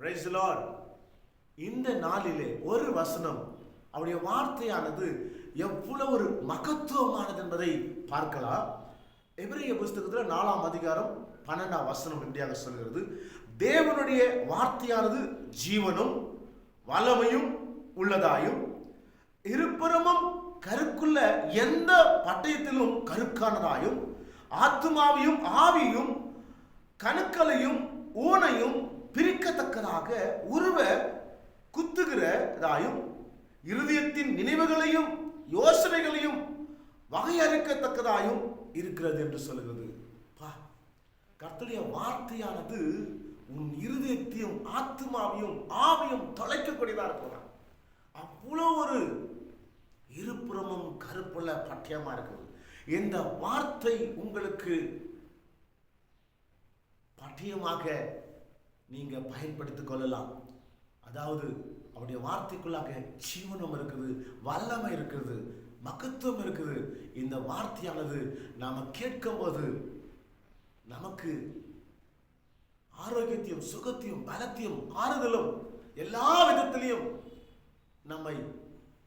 Price Lord இந்த நாளிலே ஒரு வசனம் அவருடைய வார்த்தையானது எவ்வளவு ஒரு மகத்துவமானது என்பதை பார்க்கலாம். எபிரேய புஸ்தகத்தில் நாலாம் அதிகாரம் பன்னெண்டாம் வசனம் இப்படியாக சொல்கிறது தேவனுடைய வார்த்தையானது ஜீவனும் வளமையும் உள்ளதாயும் இருபுறமும் கருக்குள்ள எந்த பட்டயத்திலும் கருக்கானதாயும் ஆத்மாவையும் ஆவியும் கணுக்களையும் ஊனையும் பிரிக்கத்தக்கதாக உருவ குத்துகிறதாயும் இருதயத்தின் நினைவுகளையும் யோசனைகளையும் வகையறுக்கத்தக்கதாயும் இருக்கிறது என்று சொல்லுகிறது. பா கர்த்தருடைய வார்த்தையானது உன் இருதயத்தையும் ஆத்மாவையும் ஆவியும் தொலைக்கக்கூடியதா இருக்கலாம் அவ்வளோ ஒரு இருபுறமும் கருப்புள்ள பட்டியமா இருக்குது இந்த வார்த்தை உங்களுக்கு பட்டியமாக நீங்கள் பயன்படுத்திக் கொள்ளலாம். அதாவது அவருடைய வார்த்தைக்குள்ளாக ஜீவனம் இருக்குது வல்லமை இருக்குது மகத்துவம் இருக்குது. இந்த வார்த்தையானது நாம கேட்கும்போது நமக்கு ஆரோக்கியத்தையும் சுகத்தையும் பலத்தையும் ஆறுதலும் எல்லா விதத்திலையும் நம்மை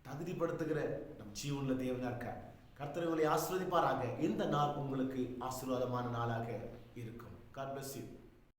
தகுதிப்படுத்துகிற நம் ஜீவனில் தேவனாக இருக்க. கர்த்தர் உங்களை ஆசீர்வதிப்பாராக. இந்த நாள் உங்களுக்கு ஆசீர்வாதமான நாளாக இருக்கும். God